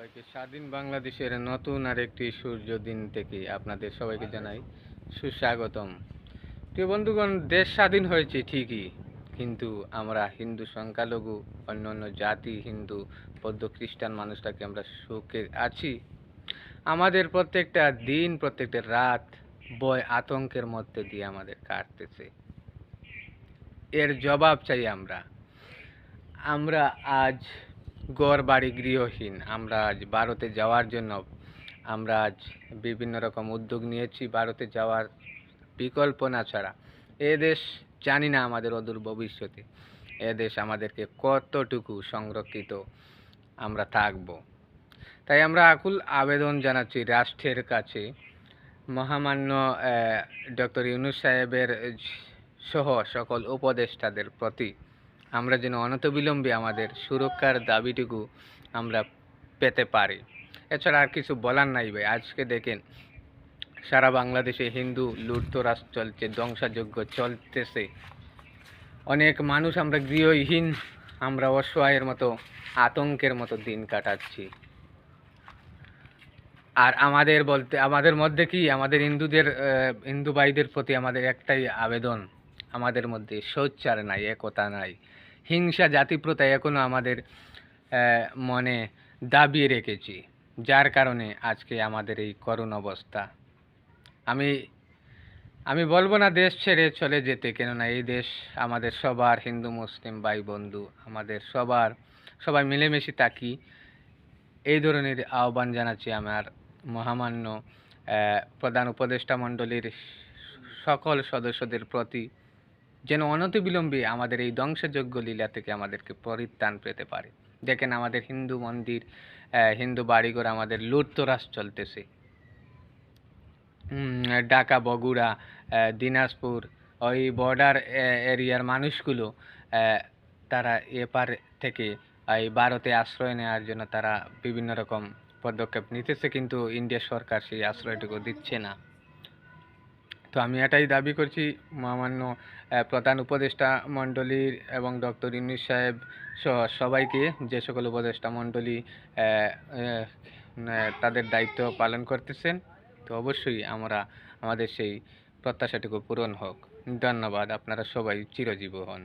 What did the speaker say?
সবাইকে স্বাধীন বাংলাদেশের নতুন আরেকটি সূর্য দিন থেকে আপনাদের সবাইকে জানাই সুস্বাগতম। প্রিয় বন্ধুগণ দেশ স্বাধীন হয়েছে ঠিকই কিন্তু আমরা হিন্দু সংখ্যালঘু অন্য অন্য জাতি হিন্দু বৌদ্ধ খ্রিস্টান মানুষটাকে আমরা সুখে আছি। আমাদের প্রত্যেকটা দিন প্রত্যেকটা রাত বয় আতঙ্কের মধ্যে দিয়ে আমাদের কাটতেছে। এর জবাব চাই আমরা। আমরা আজ গড় বাড়ি গৃহহীন। আমরা আজ ভারতে যাওয়ার জন্য, আমরা আজ বিভিন্ন রকম উদ্যোগ নিয়েছি ভারতে যাওয়ার বিকল্প না ছাড়া। এ দেশ জানি না আমাদের অদূর ভবিষ্যতে। এদেশ আমাদেরকে কতটুকু সংরক্ষিত আমরা থাকব। তাই আমরা আকুল আবেদন জানাচ্ছি রাষ্ট্রের কাছে। মহামান্য ডক্টর ইউনুস সাহেবের সহ সকল উপদেষ্টাদের প্রতি। আমরা যেন অনতবিলম্বে আমাদের সুরক্ষার দাবিটুকু আমরা পেতে পারি। এছাড়া আর কিছু বলার নাই ভাই। আজকে দেখেন, সারা বাংলাদেশে হিন্দু লুটতরাজ চলছে, ধ্বংসযজ্ঞ চলতেছে। অনেক মানুষ আমরা গৃহহীন, আমরা অসহায়ের মতো, আতঙ্কের মতো দিন কাটাচ্ছি। আর আমাদের বলতে, আমাদের মধ্যে কি? আমাদের হিন্দুদের হিন্দু ভাইদের প্রতি আমাদের একটাই আবেদন, আমাদের মধ্যে সোচ্চার নাই, একতা নাই। হিংসা জাতিপ্রথা এখনও আমাদের মনে দাবিয়ে রেখেছি, যার কারণে আজকে আমাদের এই করুণ অবস্থা। আমি আমি বলব না দেশ ছেড়ে চলে যেতে, কেননা এই দেশ আমাদের সবার হিন্দু, মুসলিম ভাই বন্ধু আমাদের সবার, সবাই মিলেমিশে থাকি। এই ধরনের আহ্বান জানাচ্ছি আমার মহামান্য প্রধান উপদেষ্টা মণ্ডলীর সকল সদস্যদের প্রতি। যেন অনতিবিলম্বে আমাদের এই ধ্বংসযোগ্য লীলা থেকে আমাদেরকে পরিত্রাণ পেতে পারে। দেখেন আমাদের হিন্দু মন্দির হিন্দু বাড়িঘর আমাদের লুটতরাজ চলতেছে। ঢাকা, বগুড়া দিনাজপুর, ওই বর্ডার এরিয়ার মানুষগুলো তারা এপার থেকে এই ভারতে আশ্রয় নেওয়ার জন্য তারা বিভিন্ন রকম পদক্ষেপ নিতেছে, কিন্তু ইন্ডিয়া সরকার সেই আশ্রয়টুকু দিচ্ছে না। তো আমি এটাই দাবি করছি, মহামান্য প্রধান উপদেষ্টা মণ্ডলীর এবং ডক্টর ইউনুস সাহেব সহ সবাইকে, যে সকল উপদেষ্টা মণ্ডলী তাদের দায়িত্ব পালন করতেছেন, তো অবশ্যই আমরা আমাদের সেই প্রত্যাশাটুকু পূরণ হোক। ধন্যবাদ, আপনারা সবাই চিরজীব হন।